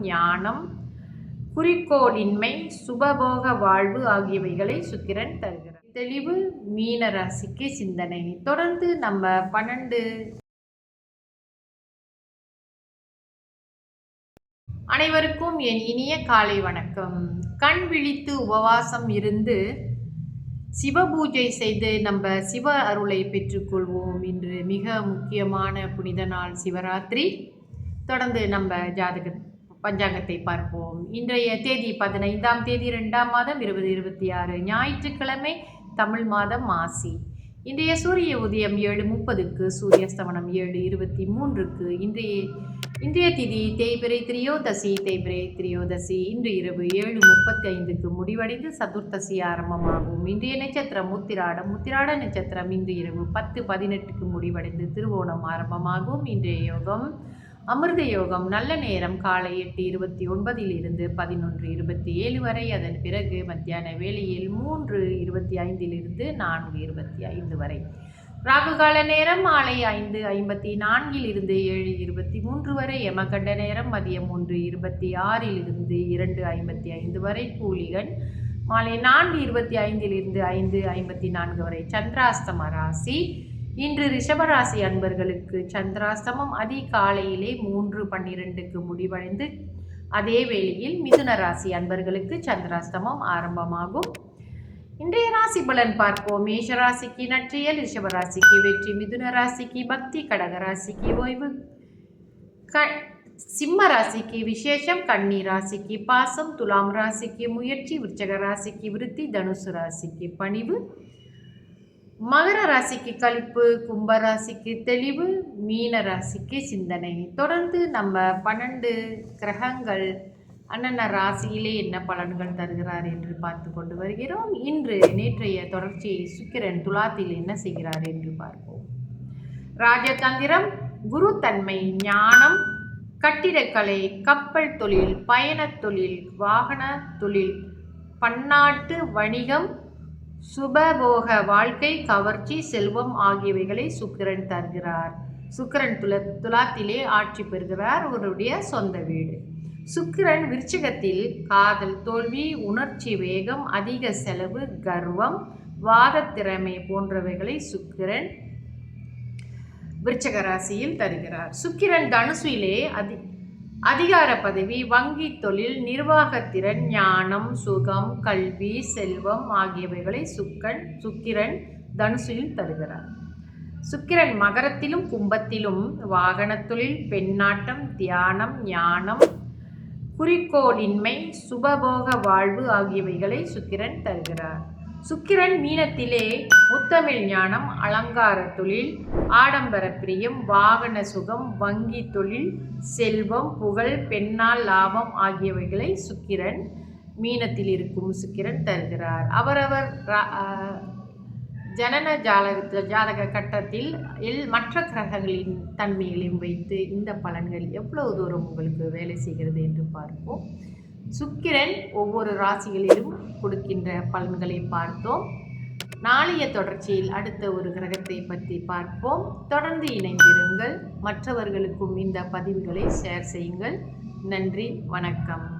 ஞானம் குறிக்கோளின்மை சுபபோக வாழ்வு ஆகியவைகளை சுக்கிரன் தருகிறார். தெளிவு மீன ராசிக்கு சிந்தனை. தொடர்ந்து நம்ம பன்னெண்டு அனைவருக்கும் என் இனிய காலை வணக்கம். கண் விழித்து உபவாசம் இருந்து சிவ பூஜை செய்து நம்ம சிவ அருளை பெற்றுக்கொள்வோம். இன்று மிக முக்கியமான புனித நாள் சிவராத்திரி. தொடர்ந்து நம்ம ஜாதகத்தை பஞ்சாங்கத்தை பார்ப்போம். இன்றைய தேதி பதினைந்தாம் தேதி ரெண்டாம் மாதம் இருபது இருபத்தி ஆறு ஞாயிற்றுக்கிழமை தமிழ் மாதம் மாசி. இன்றைய சூரிய உதயம் ஏழு முப்பதுக்கு சூரியஸ்தமனம் ஏழு இருபத்தி மூன்றுக்கு. இன்றைய இன்றைய திதி தேய்பிரை திரியோதசி தேய்பிரை திரியோதசி. இன்று இரவு ஏழு முப்பத்தி ஐந்துக்கு முடிவடைந்து சதுர்த்தசி ஆரம்பமாகும். இன்றைய நட்சத்திரம் முத்திராடம் முத்திராட நட்சத்திரம் இன்று இரவு பத்து பதினெட்டுக்கு முடிவடைந்து திருவோணம் ஆரம்பமாகும். இன்றைய யோகம் அமிர்த யோகம் நல்ல நேரம் காலை எட்டு இருபத்தி ஒன்பதில் இருந்து பதினொன்று இருபத்தி ஏழு வரை. அதன் பிறகு மத்தியான வேளையில் மூன்று இருபத்தி ஐந்திலிருந்து நான்கு இருபத்தி ஐந்து வரை. ராகுகால நேரம் மாலை ஐந்து ஐம்பத்தி நான்கில் இருந்து ஏழு இருபத்தி மூன்று வரை. யமகண்ட நேரம் மதியம் ஒன்று இருபத்தி ஆறில் இருந்து இரண்டு ஐம்பத்தி ஐந்து வரை. கூலிகன் மாலை நான்கு இருபத்தி ஐந்திலிருந்து ஐந்து ஐம்பத்தி நான்கு வரை. சந்திராஸ்தம ராசி. இன்று ரிஷபராசி அன்பர்களுக்கு சந்திராஸ்தமம் அதிகாலையிலே மூன்று பன்னிரெண்டுக்கு முடிவடைந்து அதே வேளையில் மிதுன ராசி அன்பர்களுக்கு சந்திராஸ்தமம் ஆரம்பமாகும். இன்றைய ராசி பலன் பார்ப்போம். மேஷராசிக்கு நற்றியல் ரிஷபராசிக்கு வெற்றி மிதுன ராசிக்கு பக்தி கடக ராசிக்கு ஓய்வு. க சிம்ம ராசிக்கு விசேஷம் கன்னி ராசிக்கு பாசம் துலாம் ராசிக்கு முயற்சி விருச்சக ராசிக்கு விருத்தி தனுசு ராசிக்கு பணிவு. மகர ராசிக்கு கழிப்பு கும்ப ராசிக்கு தெளிவு மீன ராசிக்கு சிந்தனை. தொடர்ந்து நம்ம பன்னெண்டு கிரகங்கள் அண்ணன ராசியிலே என்ன பலன்கள் தருகிறார் என்று பார்த்து கொண்டு வருகிறோம். இன்று நேற்றைய தொடர்ச்சியை சுக்கிரன் துலாத்தில் என்ன செய்கிறார் என்று பார்ப்போம். ராஜதந்திரம் குரு தன்மை ஞானம் கட்டிடக்கலை கப்பல் தொழில் பயணத் தொழில் வாகன தொழில் பன்னாட்டு வணிகம் சுபபோக வாழ்க்கை கவர்ச்சி செல்வம் ஆகியவைகளை சுக்கிரன் தருகிறார். சுக்கிரன் துல துலாத்திலே ஆட்சி பெறுகிறார் அவருடைய சொந்த வீடு. சுக்கிரன் விருச்சிகத்தில் காதல் தோல்வி உணர்ச்சி வேகம் அதிக செலவு கர்வம் வாதத்திறமை போன்றவைகளை சுக்கிரன் விருச்சக ராசியில் தருகிறார். சுக்கிரன் தனுசுவிலே அதி அதிகார பதவி வங்கி தொழில் நிர்வாகத்திறன் ஞானம் சுகம் கல்வி செல்வம் ஆகியவைகளை சுக்கன் சுக்கிரன் தனுசில் தருகிறார். சுக்கிரன் மகரத்திலும் கும்பத்திலும் வாகனத் தொழில் பெண்ணாட்டம் தியானம் ஞானம் குறிக்கோளின்மை சுபபோக வாழ்வு ஆகியவைகளை சுக்கிரன் தருகிறார். சுக்கிரன் மீனத்திலே முத்தமிழ் ஞானம் அலங்கார தொழில் ஆடம்பர பிரியம் வாகன சுகம் வங்கி தொழில் செல்வம் புகழ் பெண்ணால் லாபம் ஆகியவைகளை சுக்கிரன் மீனத்தில் இருக்கும் சுக்கிரன் தருகிறார். அவரவர் ரா- ஜனன ஜாதக ஜாதக கட்டத்தில் எல் மற்ற கிரகங்களின் தன்மைகளையும் வைத்து இந்த பலன்கள் எவ்வளவு தூரம் உங்களுக்கு வேலை செய்கிறது என்று பார்ப்போம். சுக்கிரன் ஒவ்வொரு ராசிகளிலும் கொடுக்கின்ற பலன்களை பார்த்தோம். நாளைய தொடர்ச்சியில் அடுத்த ஒரு கிரகத்தை பற்றி பார்ப்போம். தொடர்ந்து இணைந்திருங்கள். மற்றவர்களுக்கும் இந்த பதிவுகளை ஷேர் செய்யுங்கள். நன்றி வணக்கம்.